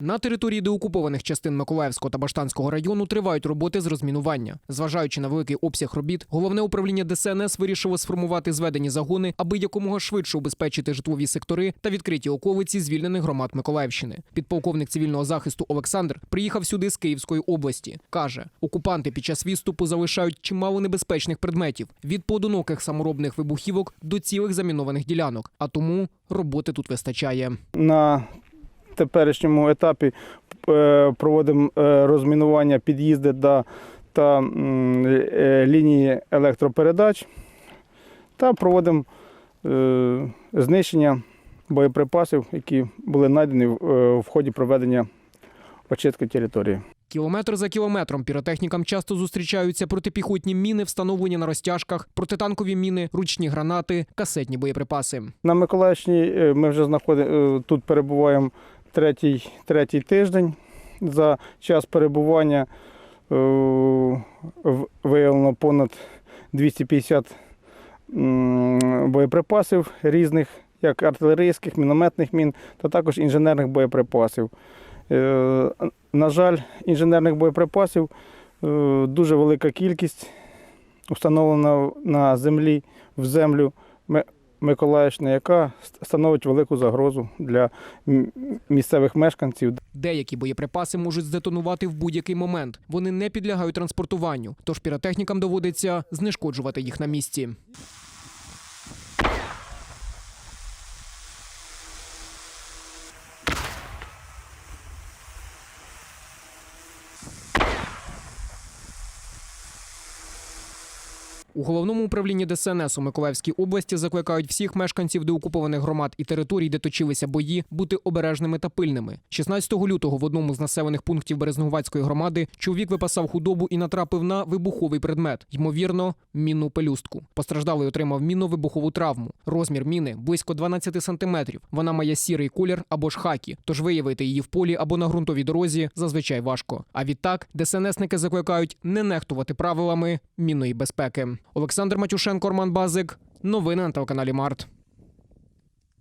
На території деокупованих частин Миколаївського та Баштанського району тривають роботи з розмінування. Зважаючи на великий обсяг робіт, головне управління ДСНС вирішило сформувати зведені загони, аби якомога швидше убезпечити житлові сектори та відкриті околиці звільнених громад Миколаївщини. Підполковник цивільного захисту Олександр приїхав сюди з Київської області. каже, окупанти під час відступу залишають чимало небезпечних предметів від поодиноких саморобних вибухівок до цілих замінованих ділянок. А тому роботи тут вистачає. На теперішньому етапі е, проводимо е, розмінування під'їзди та, та е, лінії електропередач та проводимо знищення боєприпасів, які були знайдені в, ході проведення очистки території. Кілометр за кілометром піротехнікам часто зустрічаються протипіхотні міни, встановлені на розтяжках, протитанкові міни, ручні гранати, касетні боєприпаси. На Миколаївщині ми вже знаходимо, тут перебуваємо третій, третій тиждень. За час перебування е, виявлено понад 250 м, боєприпасів різних, як артилерійських, мінометних мін, та також інженерних боєприпасів. Е, На жаль, інженерних боєприпасів е, дуже велика кількість встановлена на землі, в землю. Ми- Миколаївщини, яка становить велику загрозу для місцевих мешканців. Деякі боєприпаси можуть здетонувати в будь-який момент. Вони не підлягають транспортуванню, тож піротехнікам доводиться знешкоджувати їх на місці. У головному управлінні ДСНС у Миколаївській області закликають всіх мешканців деокупованих громад і територій, де точилися бої, бути обережними та пильними. 16 лютого в одному з населених пунктів Березногувацької громади чоловік випасав худобу і натрапив на вибуховий предмет, ймовірно, мінну пелюстку. Постраждалий отримав мінно-вибухову травму. Розмір міни близько 12 сантиметрів. Вона має сірий колір або ж хакі, тож виявити її в полі або на ґрунтовій дорозі зазвичай важко. А відтак ДСНСники закликають не нехтувати правилами мінної безпеки. Олександр Матюшенко, Роман Базик. Новини на телеканалі Март.